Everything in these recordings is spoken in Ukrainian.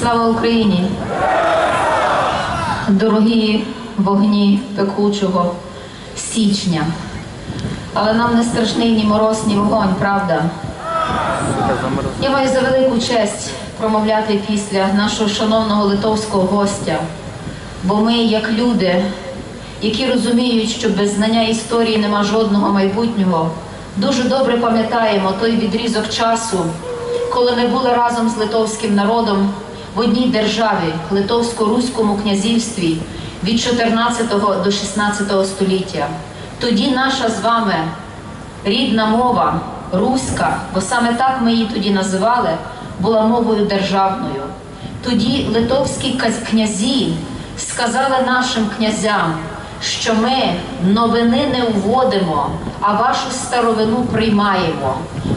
Слава Україні! Дорогі вогні пекучого січня. Але нам не страшний ні мороз, ні вогонь, правда? Я маю за велику честь промовляти після нашого шановного литовського гостя, бо ми, як люди, які розуміють, що без знання історії нема жодного майбутнього, дуже добре пам'ятаємо той відрізок часу, коли ми були разом з литовським народом в одній державі, Литовсько-Руському князівстві від 14 до 16 століття. Тоді наша з вами рідна мова, руська, бо саме так ми її тоді називали, була мовою державною. Тоді литовські князі сказали нашим князям, що ми новини не вводимо, а вашу старовину приймаємо.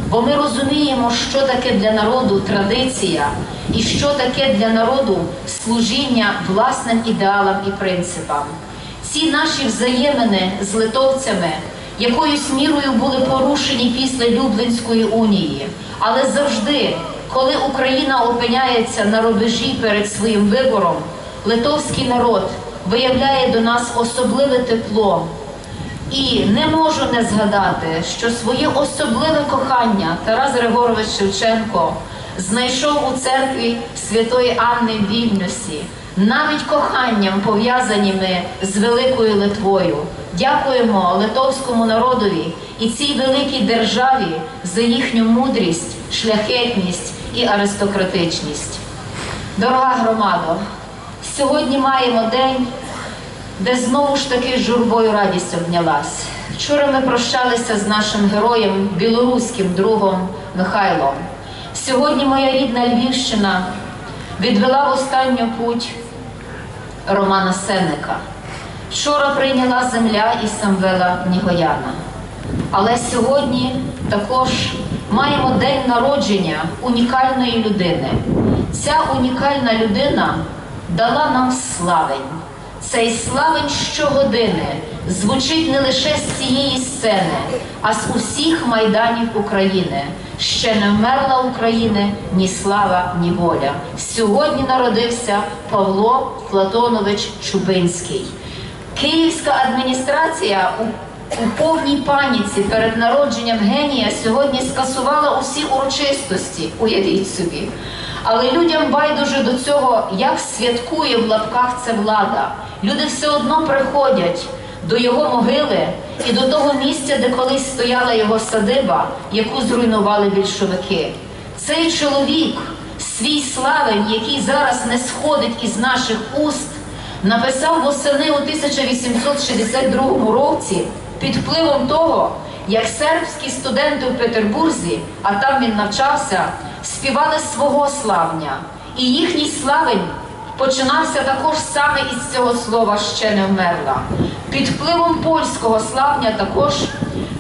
Бо ми розуміємо, що таке для народу традиція і що таке для народу служіння власним ідеалам і принципам. Ці наші взаємини з литовцями якоюсь мірою були порушені після Люблинської унії, але завжди, коли Україна опиняється на рубежі перед своїм вибором, литовський народ виявляє до нас особливе тепло. І не можу не згадати, що своє особливе кохання Тарас Григорович Шевченко знайшов у церкві Святої Анни в Вільнюсі, навіть коханням пов'язаніми з великою Литвою. Дякуємо литовському народові і цій великій державі за їхню мудрість, шляхетність і аристократичність. Дорога громадо, сьогодні маємо день де знову ж таки журбою радість обнялась. Вчора ми прощалися з нашим героєм, білоруським другом Михайлом. Сьогодні моя рідна Львівщина відвела в останню путь Романа Сенника. Вчора прийняла земля і Самвела Нігояна. Але сьогодні також маємо день народження унікальної людини. Ця унікальна людина дала нам славень. Цей славень щогодини звучить не лише з цієї сцени, а з усіх майданів України. Ще не вмерла України ні слава, ні воля. Сьогодні народився Павло Платонович Чубинський. Київська адміністрація у, у повній паніці перед народженням генія сьогодні скасувала усі урочистості, уявіть собі. Але людям байдуже до цього, як святкує в лапках це влада. Люди все одно приходять до його могили і до того місця, де колись стояла його садиба, яку зруйнували більшовики. Цей чоловік, свій славень, який зараз не сходить із наших уст, написав восени у 1862 році під впливом того, як сербські студенти у Петербурзі, а там він навчався, співали свого славня. І їхній славень починався також саме із цього слова ще не вмерла. Під впливом польського славня також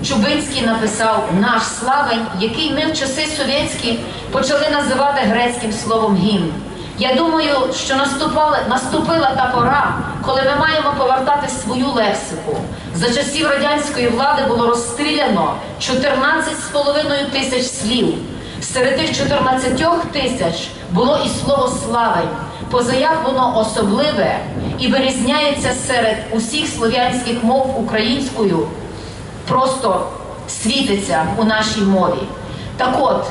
Чубинський написав наш славень, який ми в часи совєтські почали називати грецьким словом гімн. Я думаю, що наступала, наступила та пора, коли ми маємо повертати свою лексику. За часів радянської влади було розстріляно 14,5 тисяч слів. Серед тих 14 тисяч було і слово славень. Позаяк воно особливе і вирізняється серед усіх слов'янських мов українською, просто світиться у нашій мові. Так от,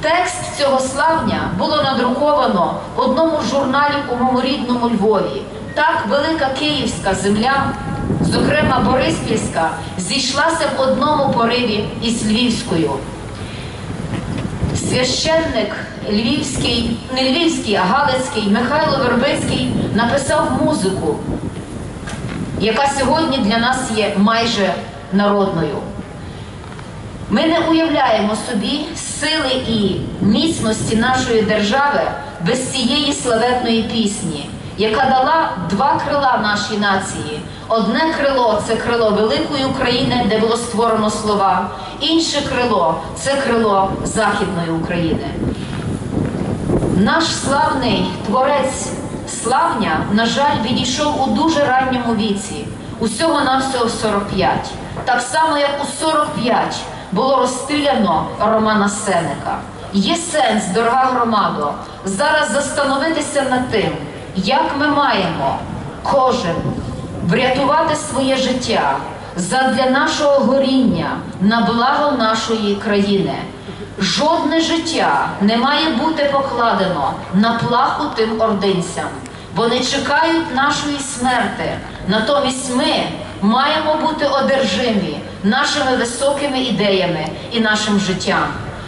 Текст цього славня було надруковано в одному з журналів у моєму рідному Львові. Так велика київська земля, зокрема Бориспільська, зійшлася в одному пориві із Львівською. Священник Львівський, не Львівський, а Галицький Михайло Вербицький написав музику, яка сьогодні для нас є майже народною. Ми не уявляємо собі сили і міцності нашої держави без цієї славетної пісні, яка дала два крила нашій нації. Одне крило це крило великої України, де було створено слова, інше крило це крило Західної України. Наш славний творець славня, на жаль, відійшов у дуже ранньому віці, усього навсього 45. Так само, як у 45 було розстріляно Романа Сенека. Є сенс, дорога громадо, зараз застановитися над тим, як ми маємо кожен врятувати своє життя задля нашого горіння на благо нашої країни. Жодне життя не має бути покладено на плаху тим ординцям. Вони чекають нашої смерти. Натомість ми маємо бути одержимі нашими високими ідеями і нашим життям.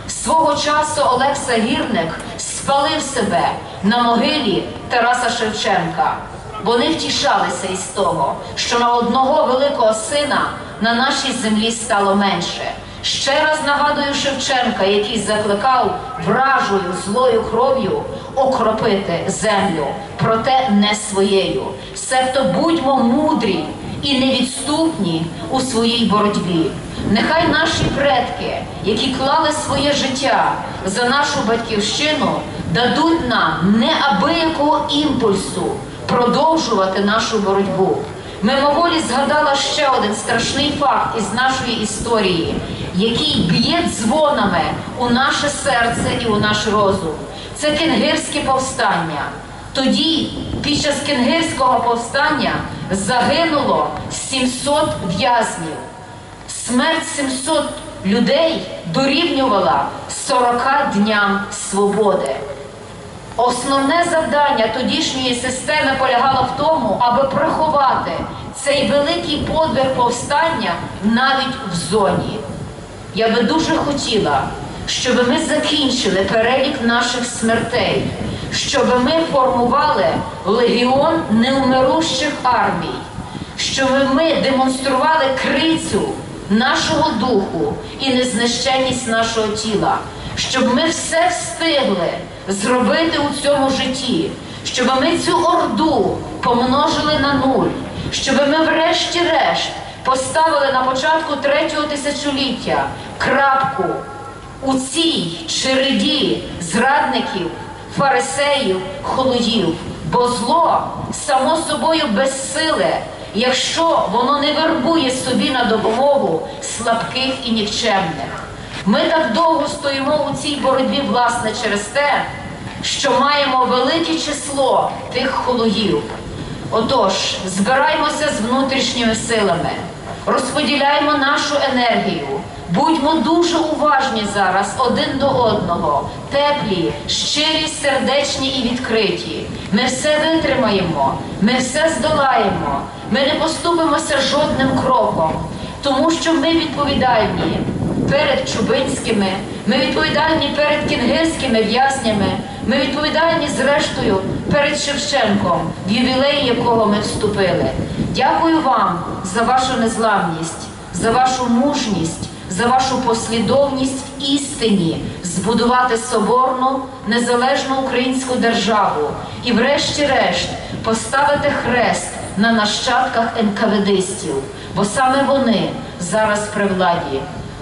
Свого часу Олекса Гірник спалив себе на могилі Тараса Шевченка. Вони втішалися із того, що на одного великого сина на нашій землі стало менше. Ще раз нагадую Шевченка, який закликав вражою злою кров'ю окропити землю, проте не своєю. Себто будьмо мудрі і невідступні у своїй боротьбі. Нехай наші предки, які клали своє життя за нашу батьківщину, дадуть нам неабиякого імпульсу продовжувати нашу боротьбу. Мимоволі згадала ще один страшний факт із нашої історії, який б'є дзвонами у наше серце і у наш розум. Це кенгирське повстання. Тоді, під час кенгирського повстання, загинуло 700 в'язнів. Смерть 700 людей дорівнювала 40 дням свободи. Основне завдання тодішньої системи полягало в тому, аби приховати цей великий подвиг повстання навіть в зоні. Я би дуже хотіла, щоб ми закінчили перелік наших смертей, щоб ми формували легіон неумирущих армій, щоб ми демонстрували крицю нашого духу і незнищенність нашого тіла, щоб ми все встигли зробити у цьому житті, щоб ми цю орду помножили на нуль, щоб ми врешті-решт поставили на початку третього тисячоліття крапку у цій череді зрадників, фарисеїв, холодів, бо зло само собою безсиле, якщо воно не вербує собі на допомогу слабких і нікчемних. Ми так довго стоїмо у цій боротьбі, власне, через те, що маємо велике число тих холоїв. Отож, збираймося з внутрішніми силами, розподіляємо нашу енергію, будьмо дуже уважні зараз один до одного, теплі, щирі, сердечні і відкриті. Ми все витримаємо, ми все здолаємо, ми не поступимося жодним кроком, тому що ми відповідальні перед Чубинськими, ми відповідальні перед кінгирськими в'язнями, ми відповідальні зрештою перед Шевченком, в ювілей якого ми вступили. Дякую вам за вашу незламність, за вашу мужність, за вашу послідовність в істині збудувати соборну незалежну українську державу і, врешті-решт, поставити хрест на нащадках енкаведистів, бо саме вони зараз при владі.